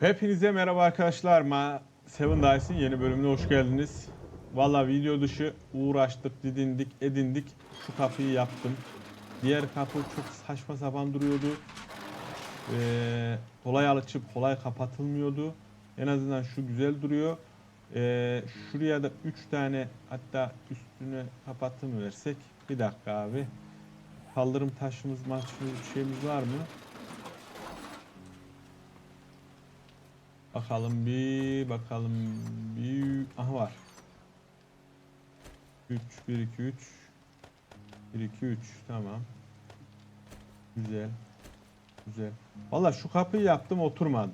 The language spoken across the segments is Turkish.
Hepinize merhaba arkadaşlar. Ma Seven Dice'in yeni bölümüne hoş geldiniz. Valla video dışı uğraştık, didindik, edindik. Şu kapıyı yaptım. Diğer kapı çok saçma sapan duruyordu. Ee, kolay açıp kolay kapatılmıyordu. En azından şu güzel duruyor. Ee, şuraya da 3 tane hatta üstüne kapatım versek. Bir dakika abi. Kaldırım taşımız, maçımız şeyimiz var mı? Bakalım bir bakalım bir aha var. 3 1 2 3 1 2 3 tamam. Güzel. Güzel. Valla şu kapıyı yaptım oturmadı.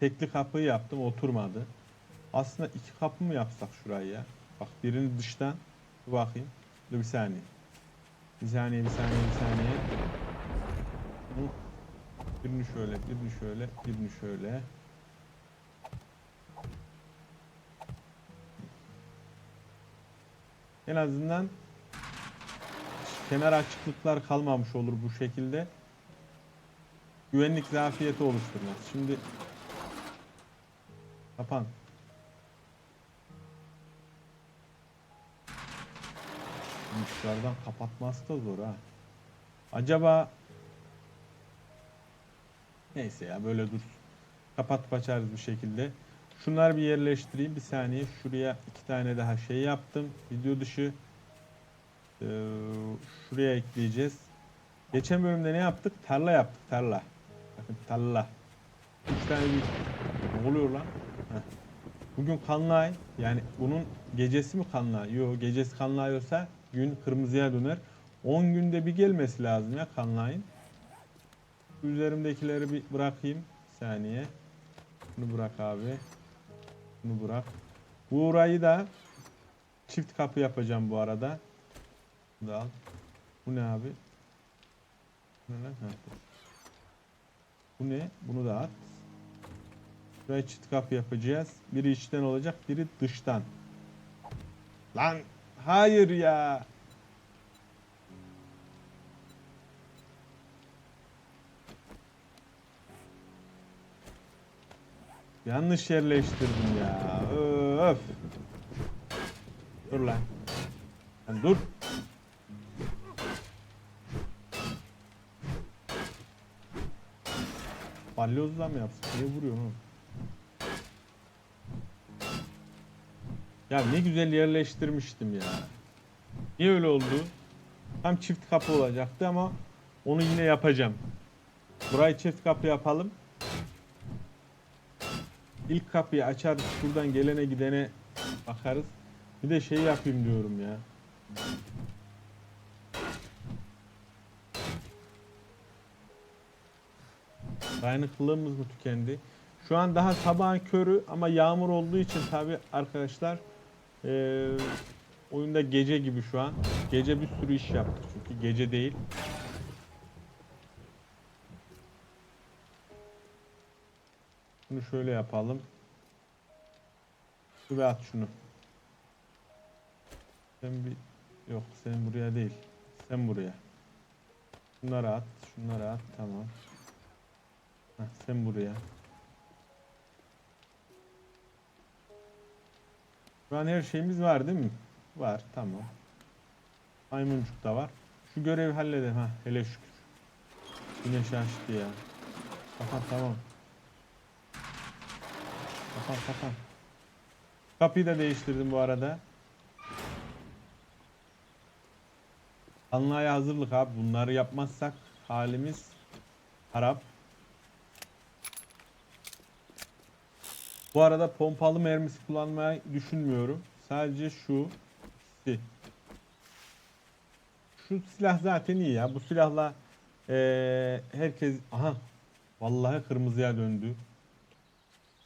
Tekli kapıyı yaptım oturmadı. Aslında iki kapı mı yapsak şurayı ya? Bak birini dıştan. Dur bakayım. Dur bir saniye. Bir saniye, bir saniye, bir saniye. Birini şöyle, birini şöyle, birini şöyle. En azından kenar açıklıklar kalmamış olur bu şekilde. Güvenlik zafiyeti oluşturmaz. Şimdi kapan. Dışarıdan kapatması da zor ha. Acaba neyse ya böyle dursun. Kapatıp açarız bir şekilde. Şunları bir yerleştireyim. Bir saniye. Şuraya iki tane daha şey yaptım. Video dışı. Ee, şuraya ekleyeceğiz. Geçen bölümde ne yaptık? Tarla yaptık. Tarla. Bakın tarla. Üç tane bir... Ne oluyor lan? Heh. Bugün kanlı ay. Yani bunun gecesi mi kanlı ay? Yok gecesi kanlı ay olsa gün kırmızıya döner. 10 günde bir gelmesi lazım ya kanlı ayın. Üzerimdekileri bir bırakayım. Bir saniye. Bunu bırak abi. Bunu bırak. Bu orayı da çift kapı yapacağım bu arada. Bunu al. Bu ne abi? Bu ne. Bu ne? Bunu da at. Buraya çift kapı yapacağız. Biri içten olacak, biri dıştan. Lan hayır ya. Yanlış yerleştirdim ya. Öf. Dur lan. Lan dur. Balyozla mı yapsın? Niye vuruyorsun oğlum? Ya ne güzel yerleştirmiştim ya. Niye öyle oldu? Tam çift kapı olacaktı ama onu yine yapacağım. Burayı çift kapı yapalım. İlk kapıyı açarız. Şuradan gelene gidene bakarız. Bir de şey yapayım diyorum ya. Dayanıklılığımız mı tükendi? Şu an daha sabahın körü ama yağmur olduğu için tabi arkadaşlar eee, oyunda gece gibi şu an. Gece bir sürü iş yaptık çünkü gece değil. Bunu şöyle yapalım. Ve at şunu. Sen bir yok sen buraya değil. Sen buraya. Şunları at, şunları at tamam. Heh, sen buraya. Şu an her şeyimiz var değil mi? Var tamam. Maymuncuk da var. Şu görevi halledelim ha hele şükür. Güneş açtı ya. Kapat tamam. Kapan kapan. Kapıyı da değiştirdim bu arada. Anlaya hazırlık abi. Bunları yapmazsak halimiz harap. Bu arada pompalı mermisi kullanmayı düşünmüyorum. Sadece şu. Şu silah zaten iyi ya. Bu silahla eee, herkes aha vallahi kırmızıya döndü.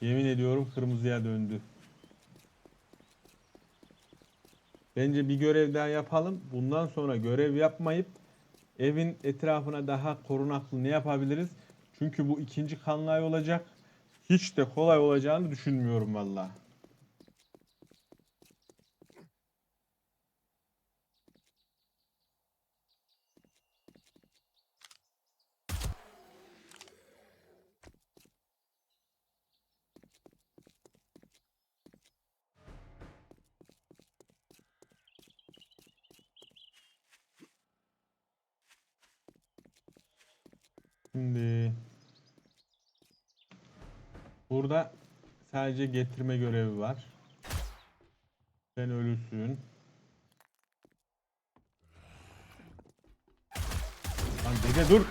Yemin ediyorum kırmızıya döndü. Bence bir görev daha yapalım. Bundan sonra görev yapmayıp evin etrafına daha korunaklı ne yapabiliriz? Çünkü bu ikinci kanlay olacak. Hiç de kolay olacağını düşünmüyorum valla. Şimdi burada sadece getirme görevi var. Sen ölüsün. Lan dede dur.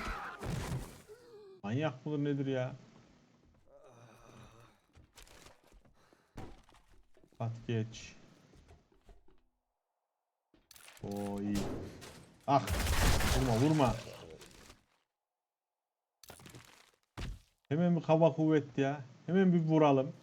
Manyak mıdır nedir ya? At geç. Oo iyi. Ah. Vurma vurma. Hemen bir kaba kuvvet ya. Hemen bir vuralım.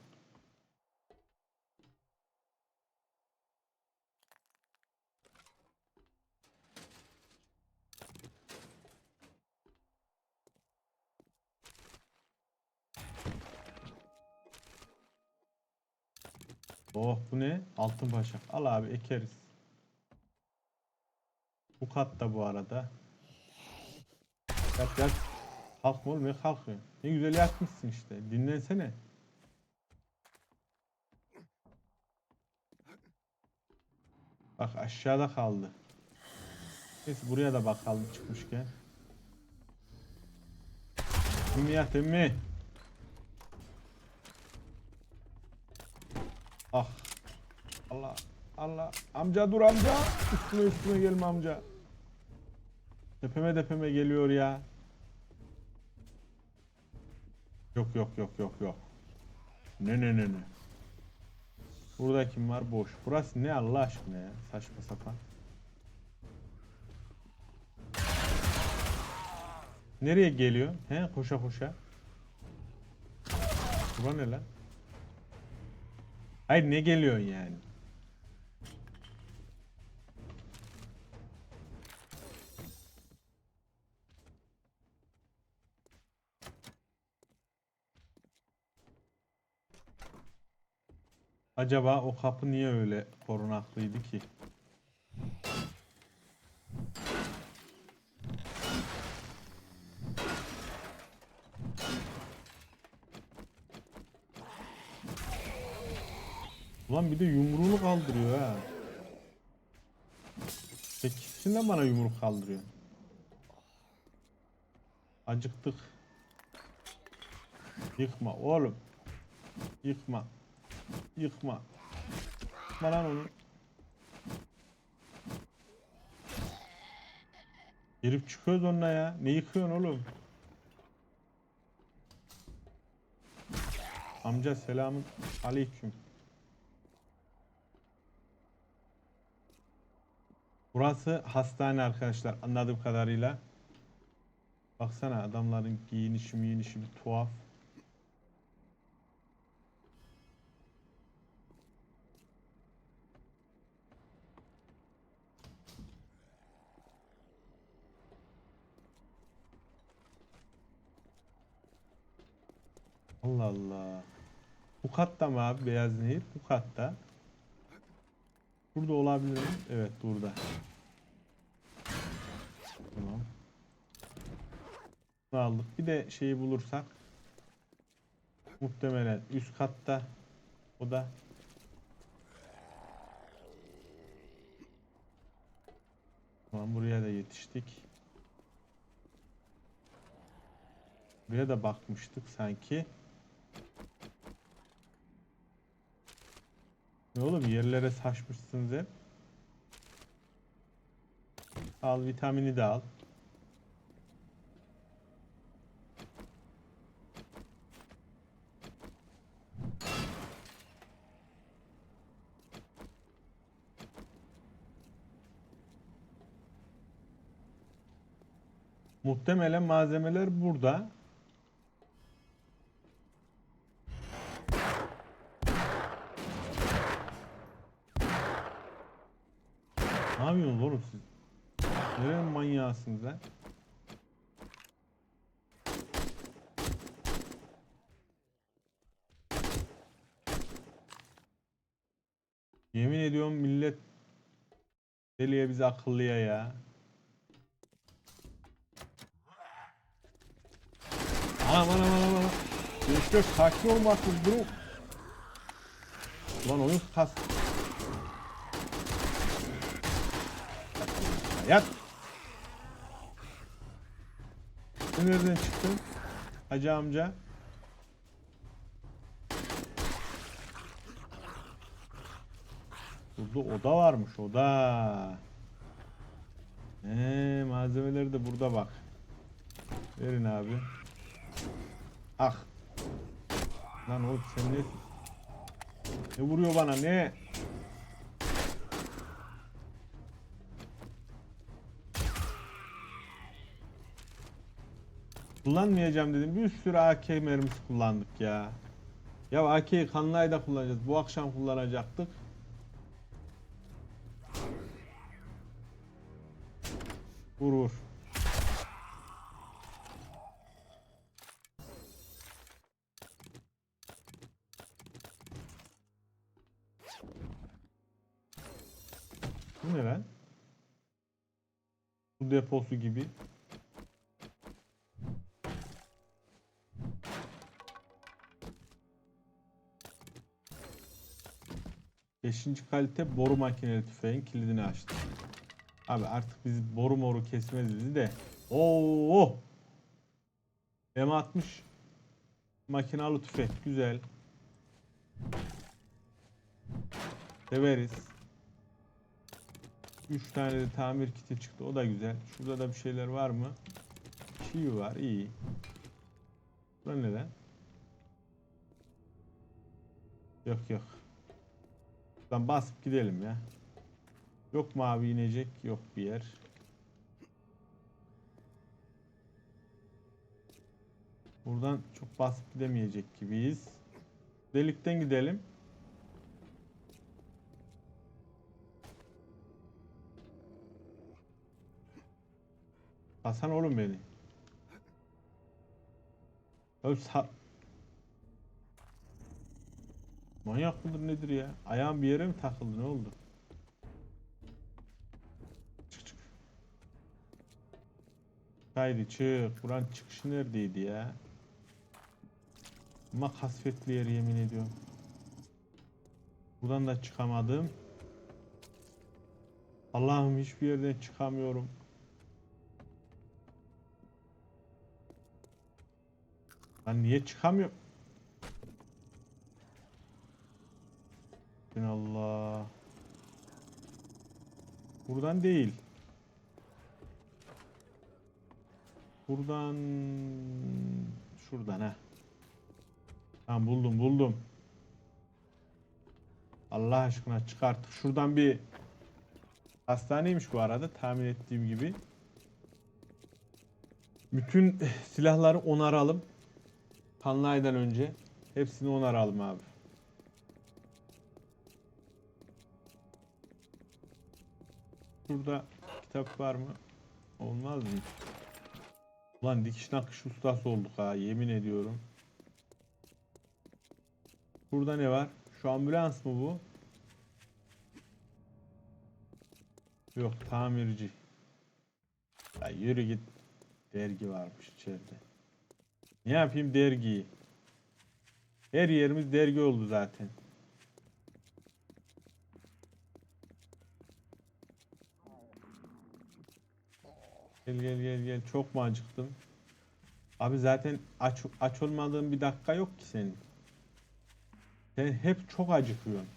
Oh bu ne? Altın paşa. Al abi ekeriz. Bu katta bu arada. Yat yat. Kalkma oğlum ne kalkıyorsun? Ne güzel yatmışsın işte. Dinlensene. Bak aşağıda kaldı. Neyse buraya da bakalım çıkmışken. Emmi yat emmi. Allah. Allah. Amca dur amca. Üstüme üstüme gelme amca. Tepeme tepeme geliyor ya. Yok yok yok yok yok. Ne ne ne ne. Burada kim var? Boş. Burası ne Allah aşkına ya? Saçma sapan. Nereye geliyor? He koşa koşa. Bura ne lan? Hayır ne geliyorsun yani? Acaba o kapı niye öyle korunaklıydı ki? Ulan bir de yumruğunu kaldırıyor ha. Peki şimdi bana yumruk kaldırıyor. Acıktık. Yıkma oğlum. Yıkma. Yıkma. Yıkma lan onu. Girip çıkıyoruz onunla ya. Ne yıkıyorsun oğlum? Amca selamın aleyküm. Burası hastane arkadaşlar anladığım kadarıyla. Baksana adamların giyinişi miyinişi bir tuhaf. Allah Allah. Bu katta mı abi beyaz nehir? Bu katta. Burada olabilir mi? Evet burada. Tamam. Bunu aldık. Bir de şeyi bulursak muhtemelen üst katta o da Tamam buraya da yetiştik. Buraya da bakmıştık sanki. Ne oğlum yerlere saçmışsınız hep. Al vitamini de al. Muhtemelen malzemeler burada. Ne yapıyorsunuz oğlum siz? Nerenin manyağısınız lan? Yemin ediyorum millet deliye bizi akıllıya ya. Anam anam. Yok yok sakin olmasın bro. Lan oyun kas. Yat. Sen nereden çıktın? Hacı amca. Burada oda varmış oda. Ee, malzemeleri de burada bak. Verin abi. Ah. Lan oğlum sen ne? Ne vuruyor bana ne? Kullanmayacağım dedim. Bir sürü AK mermisi kullandık ya. Ya AK'yi kanlayda kullanacağız. Bu akşam kullanacaktık. Vur vur. Bu ne lan? Su deposu gibi. Beşinci kalite boru makineli tüfeğin kilidini açtı. Abi artık biz boru moru kesmez bizi de. Oo! M60 makinalı tüfek güzel. Severiz. 3 tane de tamir kiti çıktı. O da güzel. Şurada da bir şeyler var mı? Çiğ var. iyi. Bu ne lan? Yok yok. Buradan basıp gidelim ya. Yok mavi inecek, yok bir yer. Buradan çok basıp gidemeyecek gibiyiz. Delikten gidelim. Hasan oğlum beni. Oğlum Manyak mıdır nedir ya? Ayağım bir yere mi takıldı ne oldu? Çık çık. Haydi çık. Buranın çıkışı neredeydi ya? Ama kasvetli yer yemin ediyorum. Buradan da çıkamadım. Allah'ım hiçbir yerden çıkamıyorum. Ben niye çıkamıyorum? Bin Allah. Buradan değil. Buradan şuradan ha. Tamam buldum buldum. Allah aşkına çıkarttık. Şuradan bir hastaneymiş bu arada tahmin ettiğim gibi. Bütün silahları onaralım. Kanlaydan önce hepsini onaralım abi. Burada kitap var mı? Olmaz mı? Ulan dikiş nakış ustası olduk ha yemin ediyorum. Burada ne var? Şu ambulans mı bu? Yok tamirci. Ya yürü git. Dergi varmış içeride. Ne yapayım dergiyi? Her yerimiz dergi oldu zaten. Gel gel gel gel. Çok mu acıktın? Abi zaten aç aç olmadığın bir dakika yok ki senin. Sen hep çok acıkıyorsun.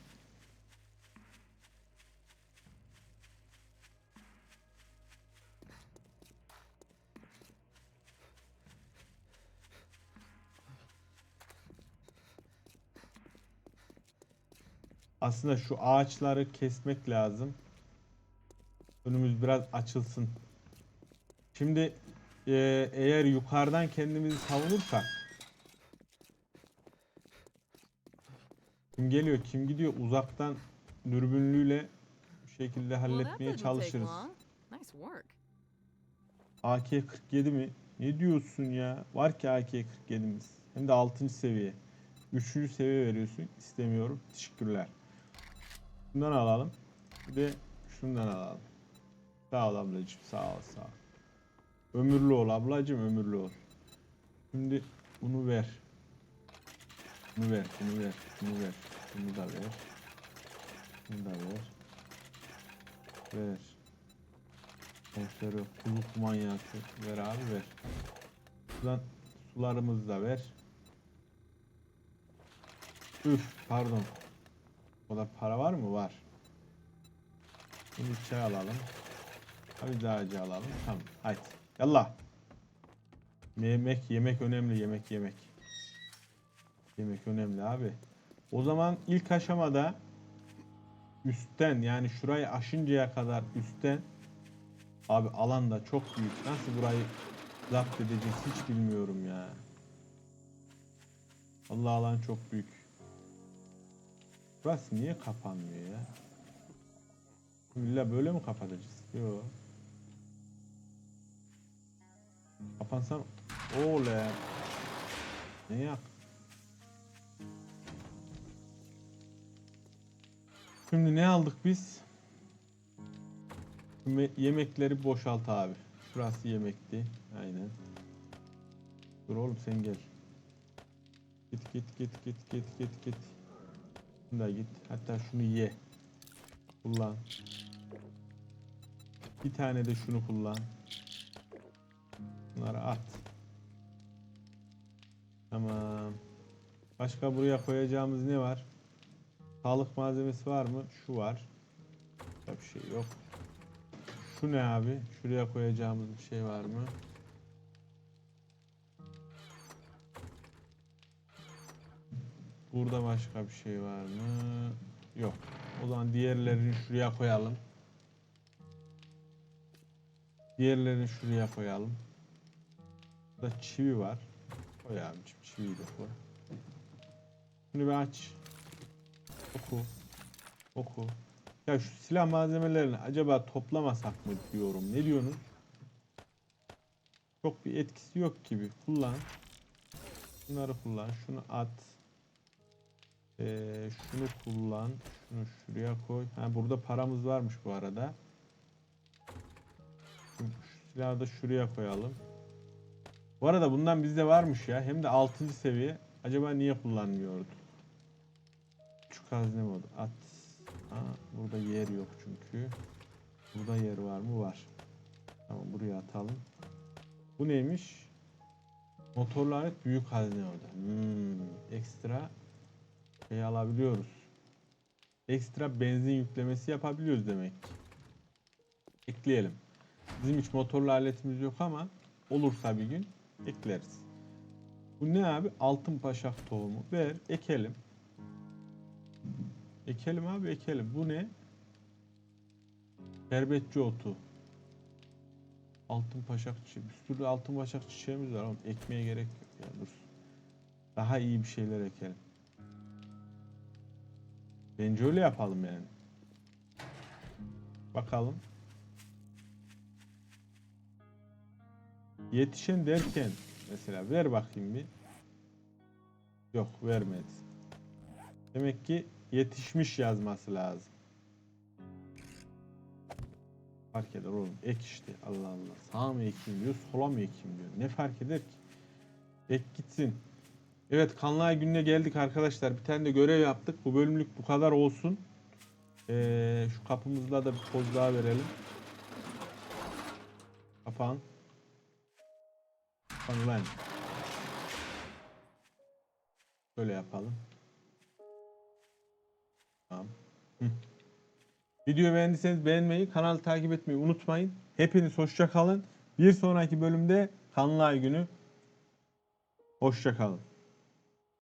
Aslında şu ağaçları kesmek lazım. Önümüz biraz açılsın. Şimdi e, eğer yukarıdan kendimizi savunursak kim geliyor kim gidiyor uzaktan dürbünlüyle bir şekilde halletmeye çalışırız. long. Nice work. AK-47 mi? Ne diyorsun ya? Var ki AK-47'miz. Hem de 6. seviye. 3. seviye veriyorsun. İstemiyorum. Teşekkürler. Şundan alalım. Bir de şundan alalım. Sağ ol ablacığım. Sağ ol sağ ol. Ömürlü ol ablacığım ömürlü ol. Şimdi bunu ver. Bunu ver, bunu ver, bunu ver. Bunu da ver. Bunu da ver. Ver. Konserve kulluk manyağı. Ver abi ver. Buradan sularımızı da ver. Üf pardon. O da para var mı? Var. Şimdi çay alalım. Abi ağacı alalım. Tamam. Haydi. Yallah. Yemek yemek önemli. Yemek yemek. Yemek önemli abi. O zaman ilk aşamada üstten yani şurayı aşıncaya kadar üstten abi alan da çok büyük. Nasıl burayı zapt edeceğiz hiç bilmiyorum ya. Allah alan çok büyük. Burası niye kapanmıyor ya? İlla böyle mi kapatacağız? Yok. Kapansam Oley. Ne yak? Şimdi ne aldık biz? Yeme- Yemekleri boşalt abi. Şurası yemekti. Aynen. Dur oğlum sen gel. Git git git git git git git. Şunu git. Hatta şunu ye. Kullan. Bir tane de şunu kullan. Bunları at. Tamam. Başka buraya koyacağımız ne var? Sağlık malzemesi var mı? Şu var. Başka bir şey yok. Şu ne abi? Şuraya koyacağımız bir şey var mı? Burada başka bir şey var mı? Yok. O zaman diğerlerini şuraya koyalım. Diğerlerini şuraya koyalım. Burada çivi var. Koy abicim çiviyi de koy. Bunu bir aç. Oku. Oku. Ya şu silah malzemelerini acaba toplamasak mı diyorum. Ne diyorsunuz? Çok bir etkisi yok gibi. Kullan. Şunları kullan. Şunu at. Ee, şunu kullan. Şunu şuraya koy. Ha burada paramız varmış bu arada. Şu silahı da şuraya koyalım. Bu arada bundan bizde varmış ya. Hem de 6. seviye. Acaba niye kullanmıyordu? Küçük hazne modu. At. Ha, burada yer yok çünkü. Burada yer var mı? Var. Tamam buraya atalım. Bu neymiş? Motorlu alet büyük hazne orada. Hmm, ekstra şey alabiliyoruz. Ekstra benzin yüklemesi yapabiliyoruz demek ki. Ekleyelim. Bizim hiç motorlu aletimiz yok ama olursa bir gün ekleriz. Bu ne abi? Altın paşak tohumu. Ver, ekelim. Ekelim abi, ekelim. Bu ne? Şerbetçi otu. Altın paşak çiçeği. Bir sürü altın paşak çiçeğimiz var ama ekmeye gerek yok ya. Dur. Daha iyi bir şeyler ekelim. Bence öyle yapalım yani. Bakalım. Yetişen derken mesela ver bakayım bir. Yok vermedi. Demek ki yetişmiş yazması lazım. Fark eder oğlum. Ek işte. Allah Allah. Sağa mı ekeyim diyor, sola mı ekeyim diyor. Ne fark eder ki? Ek gitsin. Evet kanlı gününe geldik arkadaşlar. Bir tane de görev yaptık. Bu bölümlük bu kadar olsun. Ee, şu kapımızda da bir poz daha verelim. Kapan. Lan. Böyle yapalım. Tamam. Hı. Videoyu beğendiyseniz beğenmeyi, kanalı takip etmeyi unutmayın. Hepiniz hoşça kalın. Bir sonraki bölümde kanlı ay günü. Hoşça kalın.